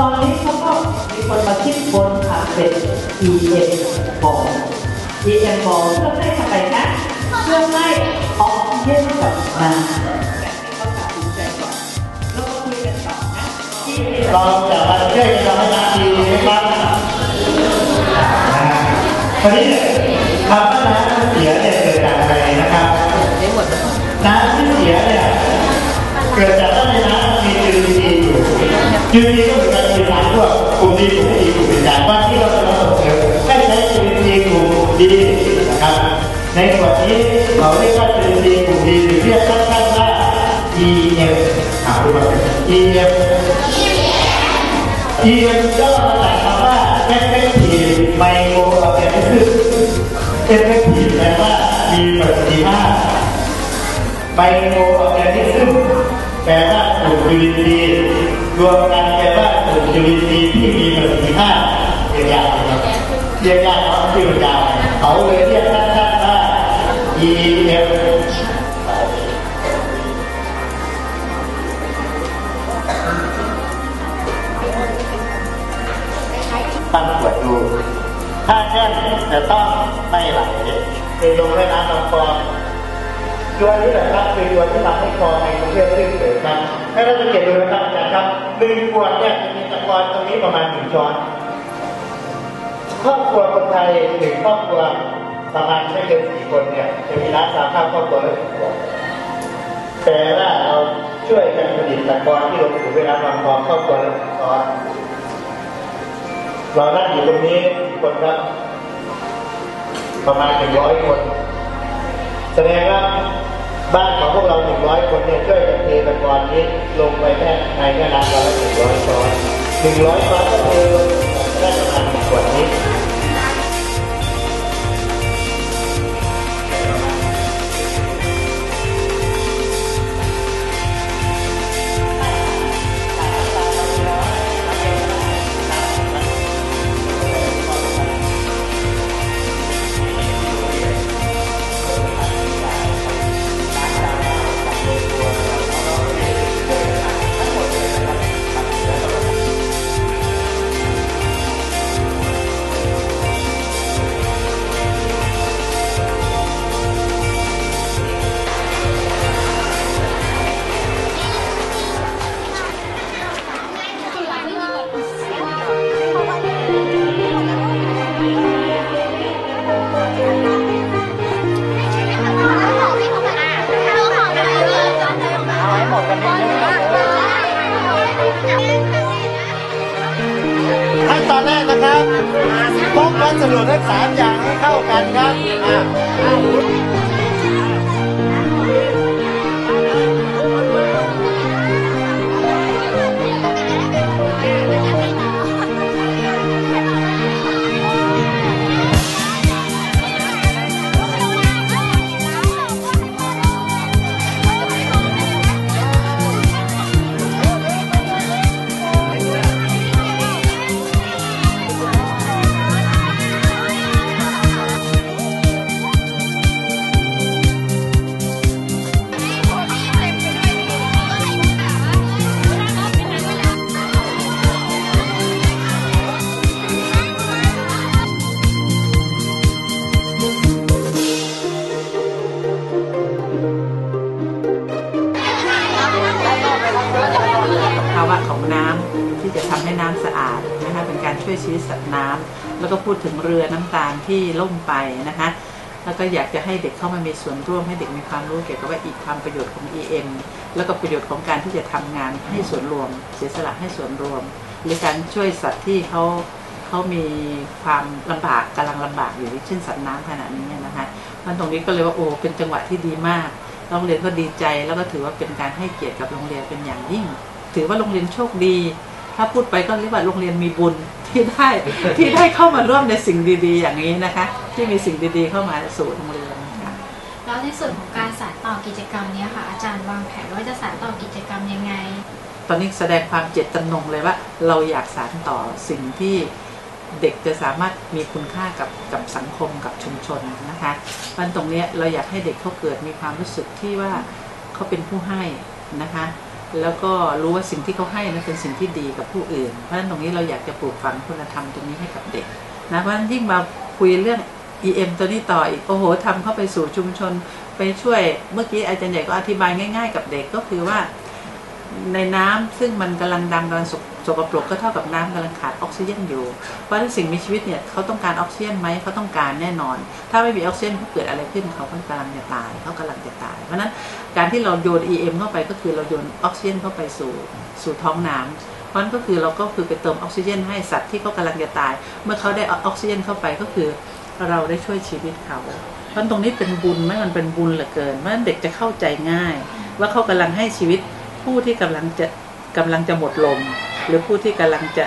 ตอนนี้เขาก็มีคนมาคิดบนทำเป็น EM บอล EM บอลเพื่อให้ทำไมนะเพื่อให้ออกซิเจนกลับมาแต่ให้เขาตัดใจก่อนแล้วก็คุยกันต่อนะ EM เราจะมาช่วยกันทำงานดีนะครับคราวนี้เนี่ยคำว่าน้ำเสียเนี่ยเกิดจากอะไรนะครับน้ำที่เสียเนี่ยเกิดจากว่าในน้ำมีจุลินทรีย์อ ยู่จุลินทรีย์ก็เหมือนกันคือสารพวกกลุ่มดีกลุ่มไม่ดีกลุ่มเป็นจางว่าที่เราจะมาส่งเสริมให้ใช้จุลินทรีกลุ่มดีนะครับ ในส่วนนี้เราเรียกว่าจุลินทรีกลุ่มดีหรือเรียกสั้นๆว่า EM ถามดูว่าเป็น EM EM ย่อมาจากคำว่า effective microorganism effective แปลว่ามีประสิทธิภาพไบโอออร์แกนิซึมแปลว่ากลุ่มจุลินท รวมกันแปลว่ากลุ่มจุลินทรีย์ที่มีประสิทธิภาพเรียกยากนะครับเรียกยากเพราะชื่อมันยาวเขาเลยเรียกสั้นๆว่า EM ตั้งขวดดู ถ้าแช่นจะต้องไม่ไหลคือลงแม่น้ำลำคลองตัวนี้แหละครับคือตัวที่ทำให้คลองในกรุงเทพขึ้นเกิดครับให้เราสังเกตดูนะครับ ครับหนึ่งขวดเนี่ยจะมีตะกอนตรงนี้ประมาณหนึ่งช้อนครอบครัวคนไทยหนึ่งครอบครัวประมาณไม่เกินสี่คนเนี่ยจะมีร้านสาข้าวครอบครัวละหนึ่งขวดแต่ว่าเราช่วยกันผลิตตะกอนที่ลงสู่เวลาบางคอครอบครัวละหนึ่งช้อนเรานั่งอยู่ตรงนี้คนครับ ประมาณหนึ่งร้อยคน แสดงว่า บ้านของพวกเราหนึ่งร้อยคนเนี่ยช่วยกันเทตะกอนนี้ลงไปแค่ในแม่น้ำเราละหนึ่งร้อยช้อนหนึ่งร้อยช้อนก็คือได้ประมาณหนึ่งขวดนี้ นแรกนะครับพกวัสดุทั้งสามอย่างให้เข้ากันครับ พูดถึงเรือน้ำตาลที่ล่มไปนะคะ แล้วก็อยากจะให้เด็กเข้ามามีส่วนร่วมให้เด็กมีความรู้เกี่ยวกับว่าอีกความประโยชน์ของ EM แล้วก็ประโยชน์ของการที่จะทำงานให้ส่วนรวม เสียสละให้ส่วนรวม หรือการช่วยสัตว์ที่เขาเขามีความลำบากกำลังลำบากอยู่เช่นสัตว์น้ำขนาดนี้นะคะมันตรงนี้ก็เลยว่าโอ้เป็นจังหวะที่ดีมากโรงเรียนก็ดีใจแล้วก็ถือว่าเป็นการให้เกียรติกับโรงเรียนเป็นอย่างยิ่ง ถือว่าโรงเรียนโชคดี ถ้าพูดไปก็เรียกว่าโรงเรียนมีบุญที่ได้ที่ได้เข้ามาร่วมในสิ่งดี ๆ อย่างนี้นะคะ ที่มีสิ่งดีๆเข้ามาสู่โรงเรียนค่ะแล้วในส่วนของการสานต่อกิจกรรมเนี้ยค่ะ อาจารย์วางแผนว่าจะสานต่อกิจกรรมยังไง ตอนนี้แสดงความเจตจำนงเลยว่า เราอยากสานต่อสิ่งที่เด็กจะสามารถมีคุณค่ากับกับสังคมกับชุมชนนะคะเพราะฉะนั้นตรงเนี้ยเราอยากให้เด็กเขาเกิดมีความรู้สึกที่ว่าเขาเป็นผู้ให้นะคะ แล้วก็รู้ว่าสิ่งที่เขาให้นั้นเป็นสิ่งที่ดีกับผู้อื่น เพราะฉะนั้นตรงนี้เราอยากจะปลูกฝังคุณธรรมตรงนี้ให้กับเด็กนะเพราะฉะนั้นยิ่งมาคุยเรื่อง EM ตัวนี้ต่ออีกโอ้โหทำเข้าไปสู่ชุมชนไปช่วยเมื่อกี้อาจารย์ใหญ่ก็อธิบายง่าย ๆ กับเด็กก็คือว่า ในน้ำซึ่งมันกำลังดำกำลังสกปรกก็เท่ากับน้ำกำลังขาดออกซิเจนอยู่ เพราะฉะนั้นสิ่งมีชีวิตเนี่ยเขาต้องการออกซิเจนไหมเขาต้องการแน่นอน ถ้าไม่มีออกซิเจนเขาเกิดอะไรขึ้นเขากำลังจะตายเขากำลังจะตาย เพราะฉะนั้นการที่เราโยน EM เข้าไปก็คือเราโยนออกซิเจนเข้าไปสู่สู่ท้องน้ำเพราะนั้นก็คือเราก็คือไปเติมออกซิเจนให้สัตว์ที่เขากำลังจะตาย เมื่อเขาได้ออกซิเจนเข้าไปก็คือเราได้ช่วยชีวิตเขาเพราะนั้นตรงนี้เป็นบุญไหมมันเป็นบุญเหลือเกินเพราะนั้นเด็กจะเข้าใจง่าย ว่าเขากำลังให้ชีวิต ผู้ที่กำลังจะกำลังจะหมดลม หรือผู้ที่กำลังจะ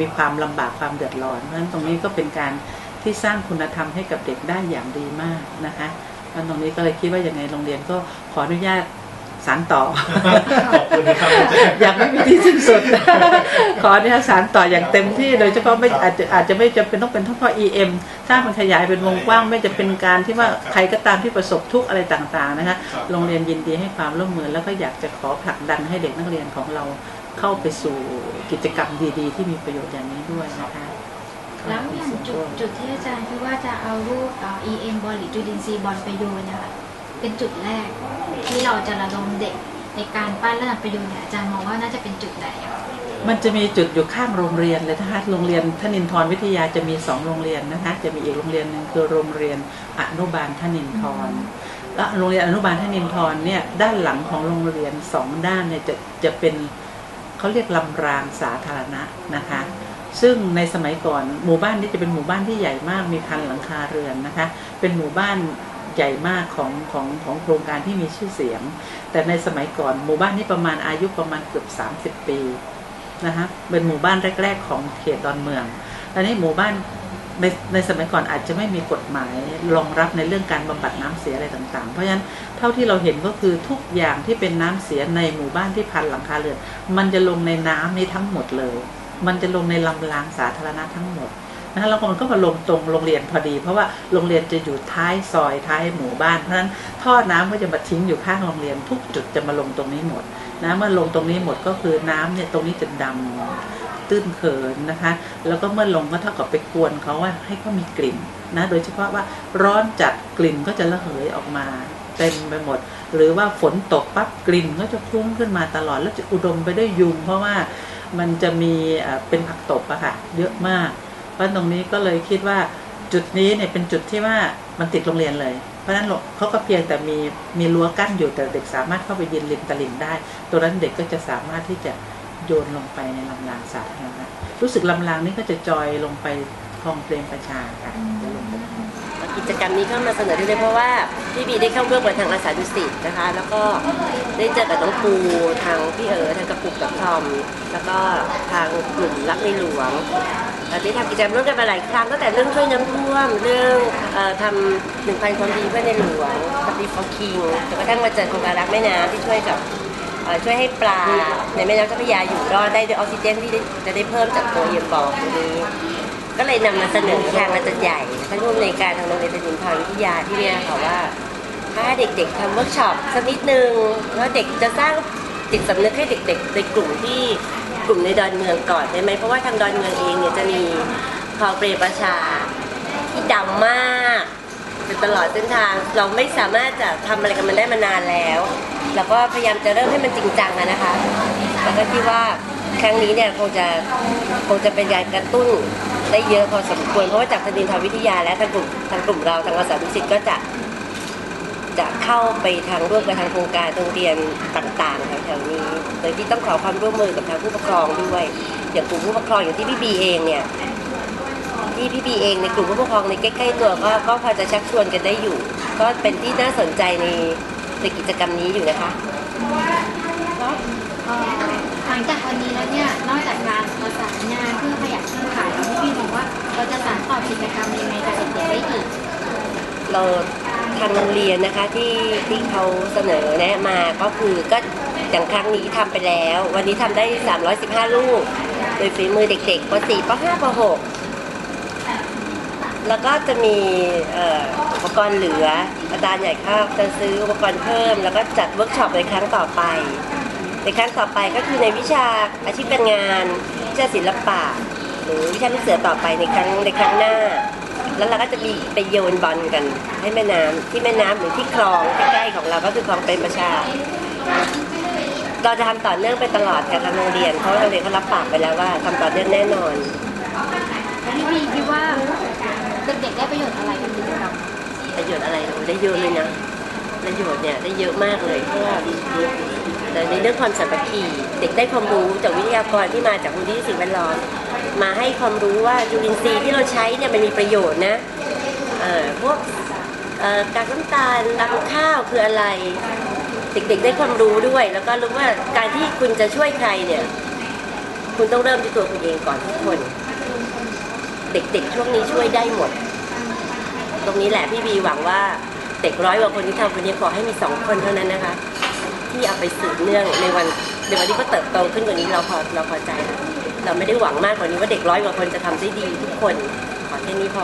มีความลำบากความเดือดร้อนเพราะฉะนั้นตรงนี้ก็เป็นการที่สร้างคุณธรรมให้กับเด็กได้อย่างดีมากนะคะตรงนี้ก็เลยคิดว่าอย่างไงโรงเรียนก็ขออนุญาต สานต่อขอบคุณนะครับอาจารย์อย่างไม่มีที่สิ้นสุด ขอเนี่ยสารต่ออย่างเต็มที่โดยเฉพาะไม่อาจจะอาจจะไม่จำเป็นต้องเป็นเฉพาะ EM ถ้ามันขยายเป็นวงกว้างไม่จะเป็นการที่ว่าใครก็ตามที่ประสบทุกข์อะไรต่างๆนะคะโรงเรียนยินดีให้ความร่วมมือแล้วก็อยากจะขอผลักดันให้เด็กนักเรียนของเราเข้าไปสู่กิจกรรมดีๆ ที่มีประโยชน์อย่างนี้ด้วยนะคะแล้วอย่างจุดจุดที่อาจารย์คิดว่าจะเอาลูกเอ่อ EM บอลหรือจุลินทรีย์บอลไปโยนเนะคะ เป็นจุดแรก ที่เราจะระดมเด็กในการปั้นและนำไปโยนเนี่ยอาจารย์มองว่าน่าจะเป็นจุดไหนอะมันจะมีจุดอยู่ข้างโรงเรียนเลยนะคะ โรงเรียนทนินทรวิทยาจะมีสองโรงเรียนนะคะ จะมีอีกโรงเรียนหนึ่งคือโรงเรียนอนุบาลทนินทรและโรงเรียนอนุบาลทนินทรเนี่ยด้านหลังของโรงเรียนสองด้านเนี่ยจะจะเป็นเขาเรียกลำรางสาธารณะนะคะ ซึ่งในสมัยก่อนหมู่บ้านนี้จะเป็นหมู่บ้านที่ใหญ่มากมีพันหลังคาเรือนนะคะ เป็นหมู่บ้าน ใหญ่มากของของของโครงการที่มีชื่อเสียง แต่ในสมัยก่อนหมู่บ้านนี้ประมาณอายุประมาณเกือบ 30 ปีนะคะเป็นหมู่บ้านแรก ๆ ของเขตดอนเมืองอันนี้หมู่บ้านในในสมัยก่อนอาจจะไม่มีกฎหมายรองรับในเรื่องการบำบัดน้ำเสียอะไรต่างๆ เพราะฉะนั้นเท่าที่เราเห็นก็คือทุกอย่างที่เป็นน้ำเสียในหมู่บ้านที่พันหลังคาเรือนมันจะลงในน้ำนี้ทั้งหมดเลย มันจะลงในลำรางสาธารณะทั้งหมด นะคะแล้วมันก็มาลงตรงโรงเรียนพอดี เพราะว่าโรงเรียนจะอยู่ท้ายซอยท้ายหมู่บ้านเพราะฉะนั้นท่อน้ำก็จะมาทิ้งอยู่ข้างโรงเรียน ทุกจุดจะมาลงตรงนี้หมดนะเมื่อลงตรงนี้หมดก็คือน้ำเนี่ยตรงนี้จะดำตื้นเขินนะคะ แล้วก็เมื่อลงก็เท่ากับไปกวนเขาว่าให้เขามีกลิ่นนะโดยเฉพาะว่าร้อนจัดกลิ่นก็จะระเหยออกมาเต็มไปหมด หรือว่าฝนตกปั๊บกลิ่นก็จะคุ้งขึ้นมาตลอดแล้วจะอุดมไปด้วยยุงเพราะว่ามันจะมีเป็นผักตบอะค่ะเยอะมาก เพราะตรงนี้ก็เลยคิดว่าจุดนี้เนี่ยเป็นจุดที่ว่ามันติดโรงเรียนเลย เพราะฉะนั้นเขาก็เพียงแต่มีมีรั้วกั้นอยู่แต่เด็กสามารถเข้าไปยืนริมตลิ่งได้ ตัวนั้นเด็กก็จะสามารถที่จะโยนลงไปในลำรางสาธารณะรู้สึกลำรางนี่ก็จะจอยลงไปคลองเปรมประชาค่ะจะลงไปกิจกรรมนี้เข้ามาเสนอได้เลยเพราะว่าพี่บีได้เข้าร่วมกับทางอาสาดุสิตนะคะ แล้วก็ได้เจอกับน้องปูทางพี่เอ๋ทางกระปุกกับทอม แล้วก็ทางกลุ่มรักในหลวง เราได้ทำกิจกรรมร่วมกันมาหลายครั้งตั้งแต่เรื่องช่วยน้ำท่วมเรื่องเอ่อทำหนึ่งพันความดีเพื่อในหลวงปฏิฟอคิงจนกระทั่งมาเจอโครงการรักแม่น้ำที่ช่วยกับเอ่อช่วยให้ปลาในแม่น้ำเจ้าพระยาอยู่รอดได้ด้วยออกซิเจนที่ได้จะได้เพิ่มจากตัวเยี่ยมบอกตรงนี้ ก็เลยนำมาเสนอทางอาจารย์ใหญ่ท่านผู้อำนวยการทางโรงเรียนตนินทรวิทยาที่เนี่ยค่ะว่า ถ้าเด็กๆทำเวิร์กช็อปสักนิดนึง แล้วเด็กจะสร้างจิตสำนึกให้เด็กๆ ในกลุ่มที่ กลุ่มในดอนเมืองก่อนได้ไหมเพราะว่าทางดอนเมืองเองเนี่ยจะมีคลองเปรประชาที่ดำมากเป็นตลอดเส้นทางเราไม่สามารถจะทำอะไรกับมันได้มานานแล้วเราก็พยายามจะเริ่มให้มันจริงจังอะนะคะแล้วก็คิดว่าครั้งนี้เนี่ยคงจะคงจะเป็นการกระตุ้นได้เยอะพอสมควรเพราะว่าจากทดินทรวิทยาและทางกลุ่มทางกลุ่มเราทางอาสาดุสิตก็จะ จะเข้าไปทางร่วมกับทางโครงการโรงเรียนต่างๆแถวๆนี้ โดยที่ต้องขอความร่วมมือกับทางผู้ปกครองด้วย อย่างกลุ่มผู้ปกครองอย่างที่พี่บีเองเนี่ยที่พี่บีเองในกลุ่มผู้ปกครองในใกล้ๆตัวก็ก็พอจะชักชวนกันได้อยู่ ก็เป็นที่น่าสนใจในในกิจกรรมนี้อยู่นะคะแล้วเอ่อหลังจากวันนี้แล้วเนี่ยนอกจากการประสานงานเพื่อขยายเครือข่ายแล้วพี่มองว่าเราจะสานต่อกิจกรรมยังไงกับเด็กๆได้อีกเราทางโรงเรียนนะคะที่ที่เขาเสนอแนะมาก็คือก็อย่างครั้งนี้ทำไปแล้ว วันนี้ทำได้ 315 ลูก โดยฝีมือเด็กๆป .4 ป .5 ป .6 แล้วก็จะมีอุปกรณ์เหลือ อาจารย์ใหญ่ข้าจะซื้ออุปกรณ์เพิ่ม แล้วก็จัดเวิร์กช็อปในครั้งต่อไป ในครั้งต่อไปก็คือในวิชาอาชีพการงานวิชาศิลปะ หรือวิชาลูกเสือต่อไปในครั้งในครั้งหน้า แล้วเราก็จะมีไปโยนบอลกัน ให้แม่น้ำที่แม่น้ำหรือที่คลองใกล้ๆของเราก็คือคลองเป็นประชาเราจะทำต่อเนื่องไปตลอดกับทางโรงเรียนเพราะโรงเรียนเขารับปากไปแล้วว่าทำต่อเนื่องแน่นอนพี่บีคิดว่าเด็กๆได้ประโยชน์อะไรกับกิจกรรมประโยชน์อะไรเราได้เยอะเลยนะประโยชน์เนี่ยได้เยอะมากเลยเพราะว่าแต่ในเรื่องความสามัคคีเด็กได้ความรู้จากวิทยากรที่มาจากมูลนิธิสิ่งแวดล้อม มาให้ความรู้ว่าจุลินทรีย์ที่เราใช้เนี่ยมันมีประโยชน์นะพวกกากน้ำตาลรำข้าวคืออะไร เด็กๆได้ความรู้ด้วย แล้วก็รู้ว่าการที่คุณจะช่วยใครเนี่ย คุณต้องเริ่มที่ตัวคุณเองก่อนทุกคน เด็กๆช่วงนี้ช่วยได้หมด ตรงนี้แหละพี่บีหวังว่าเด็กร้อยกว่าคนที่ทำวันนี้ขอให้มีสองคนเท่านั้นนะคะ ที่เอาไปสืบเนื่องในวันในวันที่เขาเติบโตขึ้นกว่านี้เราพอเราพอใจแล้ว เราไม่ได้หวังมากกว่านี้ว่าเด็กร้อยกว่าคนจะทำได้ดีทุกคนขอแค่นี้พอ